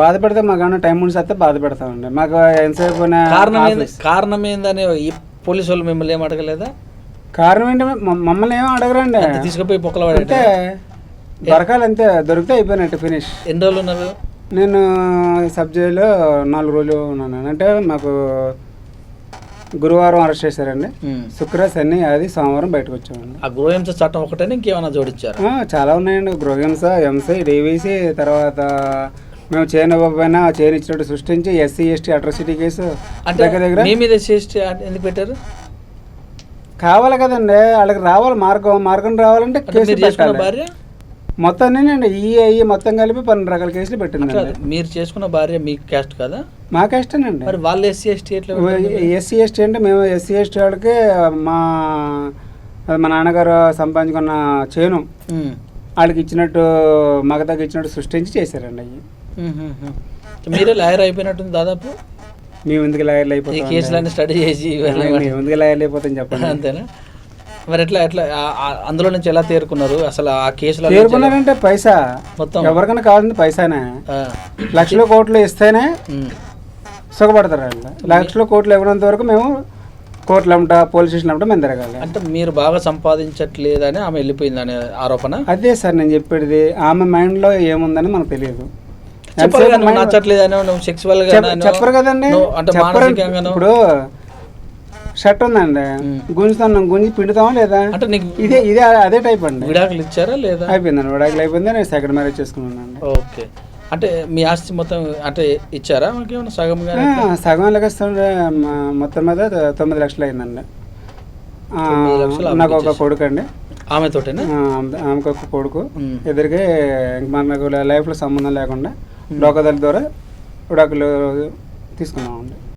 బాధ పెడితే మాకు ఏమైనా టైం ఉండి వస్తే బాధ పెడతామండి మాకు ఎంతసేపు కారణం ఏంది. కారణం ఏందని ఈ పోలీసు వాళ్ళు మిమ్మల్ని ఏం అడగలేదా? కారణం ఏంటి మమ్మల్ని ఏమో అడగరండి. తీసుకుపోయి పొక్కల అంటే దొరకాలి అంతే దొరికితే అయిపోయినట్టు ఫినిష్. ఎన్ని రోజులు ఉన్నారు? నేను సబ్జెక్టులో నాలుగు రోజులు ఉన్నాను. అంటే మాకు గురువారం అరెస్ట్ చేశారండి. శుక్ర శని అది సోమవారం బయటకు వచ్చామండి. ఆ గృహహింస చట్టం ఒకటేనే ఇంకేమైనా జోడించారు? చాలా ఉన్నాయండి. గృహహింస ఎంసీ డివిసి తర్వాత మేము చేయని ఇవ్వకపోయినా చేయని ఇచ్చినట్టు సృష్టించి ఎస్సీ ఎస్టీ అట్రాసిటీ కేసు దగ్గర దగ్గర మీ మీద ఎందుకు పెట్టారు? కావాలి కదండి. వాళ్ళకి రావాలి మార్గం. మార్గం రావాలంటే కేసు పెట్టాలి. మొత్తం నేనండి ఈ అయ్యి మొత్తం కలిపి పన్నెండు రకాల కేసులు అట్లా పెట్టిందండి మీరు చేసుకున్న భార్య మీ క్యాస్ట్ కదా? మా కష్టనండి మరి వాళ్ళు ఎస్సీ ఎస్టీ ఎట్లా? ఎస్సీ ఎస్టీ అంటే మేము ఎస్సీ ఎస్టీ వాళ్ళకి మా మా నాన్నగారు సంపాదించుకున్న చేను. వాళ్ళకి ఇచ్చినట్టు మగతకి ఇచ్చినట్టు సృష్టించి చేశారండి అవి. మీరే లాయర్ అయిపోయినట్టుంది దాదాపు? మేము ఎందుకు లాయర్లు ఈ అయిపోతాం కేసులన్నీ స్టడీ చేసి ఎందుకు లాయర్లు అయిపోతాం చెప్పండి. అంతేనా? మరి ఎట్లా ఎట్లా అందులో నుంచి ఎలా తేరుకున్నారు? అసలు ఆ కేసులో చేరుకున్నారంటే పైసా. మొత్తం. ఎవరికైనా కావాలంటే పైసానే. లక్షల కోట్లు ఇస్తేనే. సుఖపడతారు లక్షల కోట్లు ఇవ్వనంత వరకు మేము కోర్టులు అమ్మట పోలీస్ స్టేషన్ అమ్మట మేము తిరగాలి. అంటే మీరు బాగా సంపాదించట్లేదని ఆమె వెళ్ళిపోయిందనే ఆరోపణ? అదే సార్ నేను చెప్పేది. ఆమె మైండ్లో ఏముందని మనకు తెలియదు. చెప్పరు ఎంతసేపు కదా, నువ్వు mind- నచ్చట్లేదనో నువ్వు సెక్సువల్గా చెప్- చెప్పరు కదండి. అంటే చెప్పరు. మానసికంగానో? ఇప్పుడు షర్ట్ ఉందండి. గుంజుతాం గుంజి పిండుతామా లేదా? అంటే నీకు ఇదే ఇదే అదే టైప్ అండి. విడాకులు ఇచ్చారా లేదా? అయిపోయిందండి విడాకులు అయిపోయింది. నేను సెకండ్ మ్యారేజ్ చేసుకున్నానండి. ఓకే. అంటే మీ ఆస్తి మొత్తం అంటే ఇచ్చారా సగం సగం లెక్కిస్తుంటే మ- మొత్తం మీద తొమ్మిది లక్షలు అయిందండి. నాకు ఒక. కొడుకు అండి ఆమె తోటేనా ఆ, ఆమెకు ఒక కొడుకు. ఇద్దరికి ఇంక మనకు లైఫ్లో సంబంధం లేకుండా లోకదళ ద్వారా విడాకులు తీసుకున్నామండి.